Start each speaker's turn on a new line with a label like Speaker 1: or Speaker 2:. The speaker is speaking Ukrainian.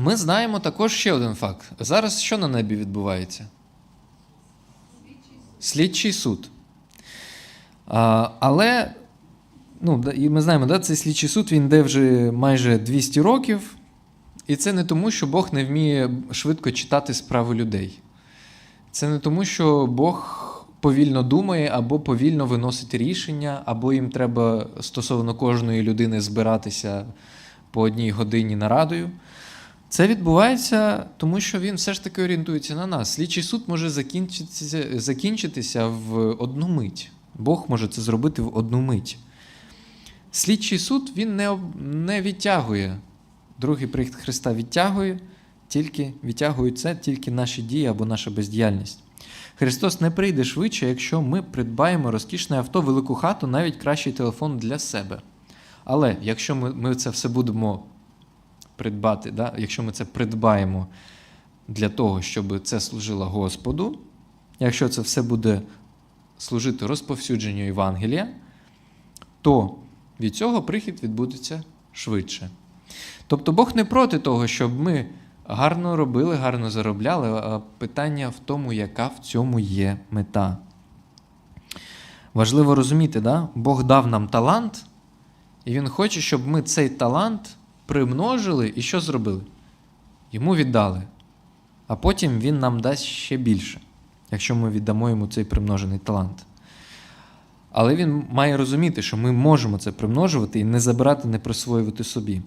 Speaker 1: Ми знаємо також ще один факт. Зараз що на небі відбувається? Слідчий суд. А, але ну, і ми знаємо, да, цей слідчий суд він йде вже майже 200 років. І це не тому, що Бог не вміє швидко читати справи людей. Це не тому, що Бог повільно думає або повільно виносить рішення, або їм треба стосовно кожної людини збиратися по одній годині нарадою. Це відбувається, тому що він все ж таки орієнтується на нас. Слідчий суд може закінчитися, закінчитися в одну мить. Бог може це зробити в одну мить. Слідчий суд він не, не відтягує. Другий прихід Христа відтягує, тільки відтягують це тільки наші дії або наша бездіяльність. Христос не прийде швидше, якщо ми придбаємо розкішне авто, велику хату, навіть кращий телефон для себе. Але якщо ми, ми це все будемо придбати, да? якщо ми це придбаємо для того, щоб це служило Господу, якщо це все буде служити розповсюдженню Євангелія, то від цього прихід відбудеться швидше. Тобто Бог не проти того, щоб ми гарно робили, гарно заробляли, а питання в тому, яка в цьому є мета. Важливо розуміти, да? Бог дав нам талант, і Він хоче, щоб ми цей талант примножили і що зробили? Йому віддали. А потім Він нам дасть ще більше, якщо ми віддамо йому цей примножений талант. Але він має розуміти, що ми можемо це примножувати і не забирати, не присвоювати собі.